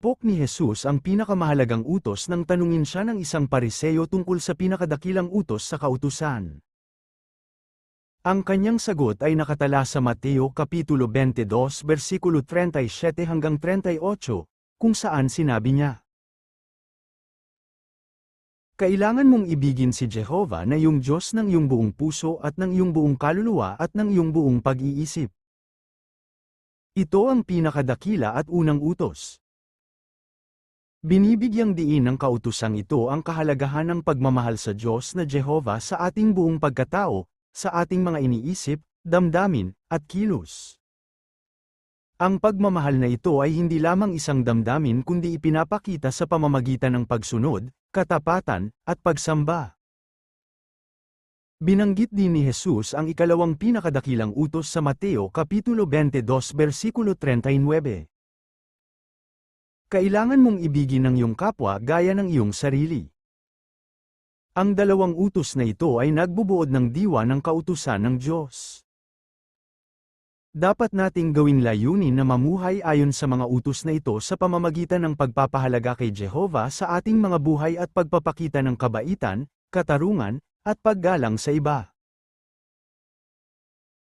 Tinakpok ni Jesus ang pinakamahalagang utos nang tanungin siya ng isang pariseyo tungkol sa pinakadakilang utos sa kautusan. Ang kanyang sagot ay nakatala sa Mateo Kapitulo 22 versikulo 37 hanggang 38, kung saan sinabi niya. Kailangan mong ibigin si Jehovah na iyong Diyos ng iyong buong puso at ng iyong buong kaluluwa at ng iyong buong pag-iisip. Ito ang pinakadakila at unang utos. Binibigyang diin ng kautusang ito ang kahalagahan ng pagmamahal sa Diyos na Jehovah sa ating buong pagkatao, sa ating mga iniisip, damdamin, at kilos. Ang pagmamahal na ito ay hindi lamang isang damdamin kundi ipinapakita sa pamamagitan ng pagsunod, katapatan, at pagsamba. Binanggit din ni Jesus ang ikalawang pinakadakilang utos sa Mateo Kapitulo 22 versikulo 39. Kailangan mong ibigin ang iyong kapwa gaya ng iyong sarili. Ang dalawang utos na ito ay nagbubuod ng diwa ng kautusan ng Diyos. Dapat nating gawing layunin na mamuhay ayon sa mga utos na ito sa pamamagitan ng pagpapahalaga kay Jehovah sa ating mga buhay at pagpapakita ng kabaitan, katarungan, at paggalang sa iba.